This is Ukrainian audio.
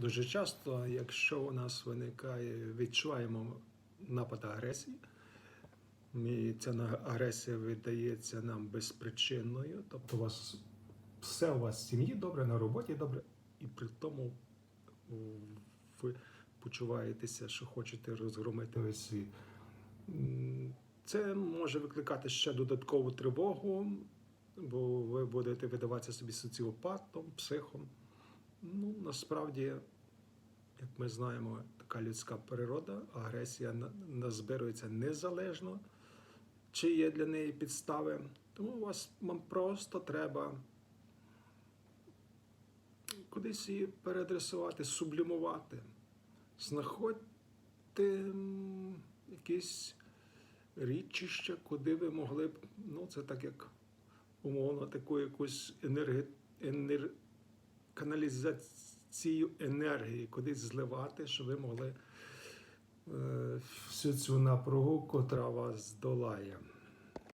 Дуже часто, якщо у нас виникає, відчуваємо напад агресії, і ця агресія видається нам безпричинною, тобто у вас все у вас в сім'ї добре, на роботі добре, і при тому ви почуваєтеся, що хочете розгромити весь світ. Це може викликати ще додаткову тривогу, бо ви будете видаватися собі соціопатом, психом. Ну, насправді, як ми знаємо, така людська природа, агресія на- назбирується незалежно, чи є для неї підстави. Тому вас вам просто треба кудись її переадресувати, сублімувати. Знаходьте м, якісь річища, куди ви могли б, ну це так як умовно, таку якусь енерги, енер, каналізацію енергії кудись зливати, щоб ви могли е, всю цю напругу, котра вас долає.